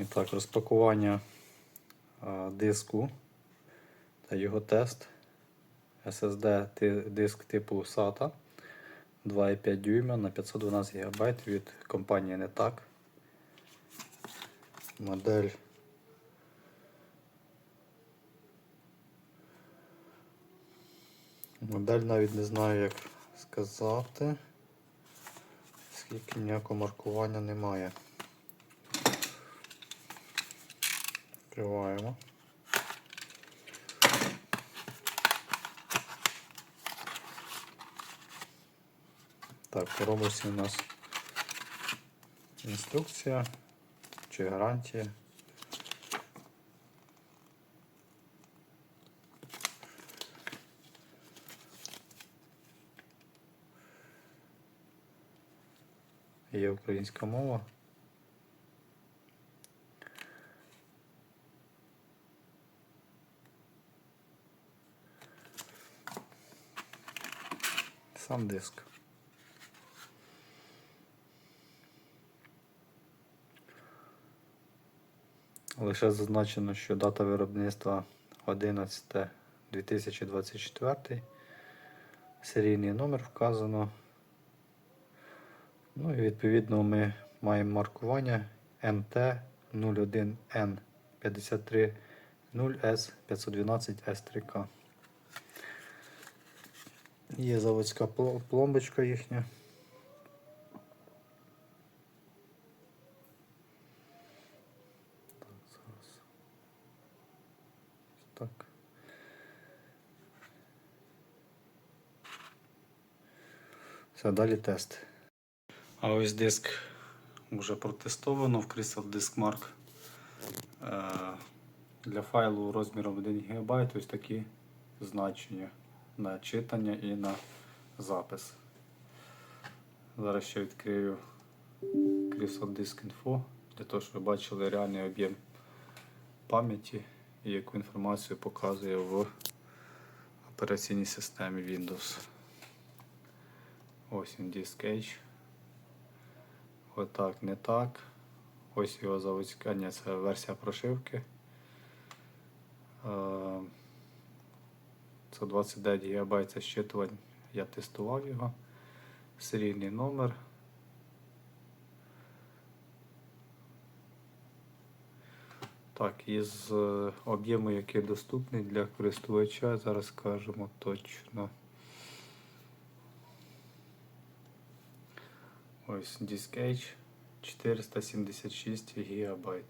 І так, розпакування диску та його тест. SSD диск типу SATA 2,5 дюйма на 512 ГБ від компанії Netak. Модель Модель навіть не знаю, як сказати, скільки ніякого маркування немає. Відкриваємо. Так, коробочці у нас інструкція чи гарантія. Є українська мова. Сам. Лише зазначено, що дата виробництва 11 2024. Серійний номер вказано. Ну і відповідно ми маємо маркування MT01N Є заводська пломбочка їхня. Все, далі тест. А ось диск вже протестовано в Crystal Disk Mark. Е, Для файлу розміром 1 ГБ ось такі значення на читання і на запис. Зараз ще відкрию Crystal Disk Info для того, щоб ви бачили реальний об'єм пам'яті і яку інформацію показує в операційній системі Windows. Ось він Disk H. Отак, не так. Ось його заводська, ні, це версія прошивки. Це 29 ГБ щитувань. Я тестував його. Серійний номер. Так, із е, об'єму, який доступний для користувача, зараз скажемо точно. Ось Disk H 476 ГБ.